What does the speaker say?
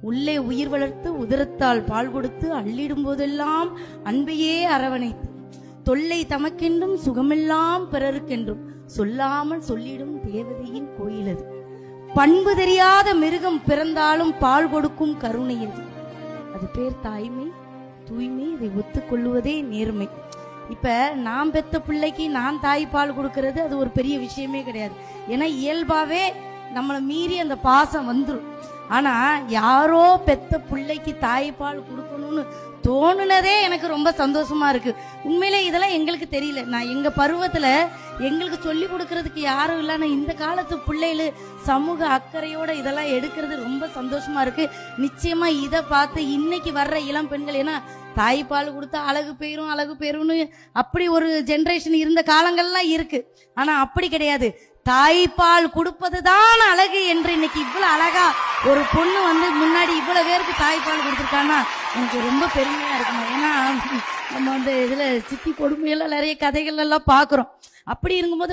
உள்ளே உயிர் வளர்த்து உதரத்தால் பால் கொடுத்து அள்ளிடும் போதெல்லாம் அன்பையே அரவணைத்து தொல்லை தமக்கென்றும் சுகமெல்லாம் பிறருக்கென்றும் சொல்லாமல் சொல்லிடும் தேவதையின் கோயில் அது. பண்பு தெரியாத மிருகம் பிறந்தாலும் பால் கொடுக்கும் கருணை அது. அது பேர் தாய்மை தூய்மை இதை ஒத்துக்கொள்வதே நேர்மை. இப்ப நான் பெத்த பிள்ளைக்கு நான் தாய் பால் கொடுக்கறது அது ஒரு பெரிய விஷயமே கிடையாது. ஏன்னா இயல்பாவே நம்மளை மீறி அந்த பாசம் வந்துரும். ஆனால் யாரோ பெத்த பிள்ளைக்கு தாய்ப்பால் கொடுக்கணும்னு தோணுனதே எனக்கு ரொம்ப சந்தோஷமா இருக்கு. உண்மையிலே இதெல்லாம் எங்களுக்கு தெரியல. நான் எங்க பருவத்துல எங்களுக்கு சொல்லி கொடுக்கறதுக்கு யாரும் இல்லை. ஆனா இந்த காலத்து பிள்ளைகளு சமூக அக்கறையோட இதெல்லாம் எடுக்கிறது ரொம்ப சந்தோஷமா இருக்கு. நிச்சயமா இதை பார்த்து இன்னைக்கு வர்ற இளம் பெண்கள் ஏன்னா தாய்ப்பால் கொடுத்தா அழகு பெயரும் அழகு பெயரும்னு அப்படி ஒரு ஜென்ரேஷன் இருந்த காலங்கள்லாம் இருக்கு. ஆனா அப்படி கிடையாது. தாய்ப்பால் கொடுப்பது தான் அழகு என்று இன்னைக்கு இவ்வளவு அழகா ஒரு பொண்ணு வந்து முன்னாடி இவ்வளவு பேருக்கு தாய்ப்பால் கொடுத்துருக்காங்கன்னா எனக்கு ரொம்ப பெருமையா இருக்கும்? ஏன்னா நம்ம வந்து இதுல சித்தி கொடுமையெல்லாம் நிறைய கதைகள் எல்லாம் பாக்குறோம் அப்படி இருக்கும்போது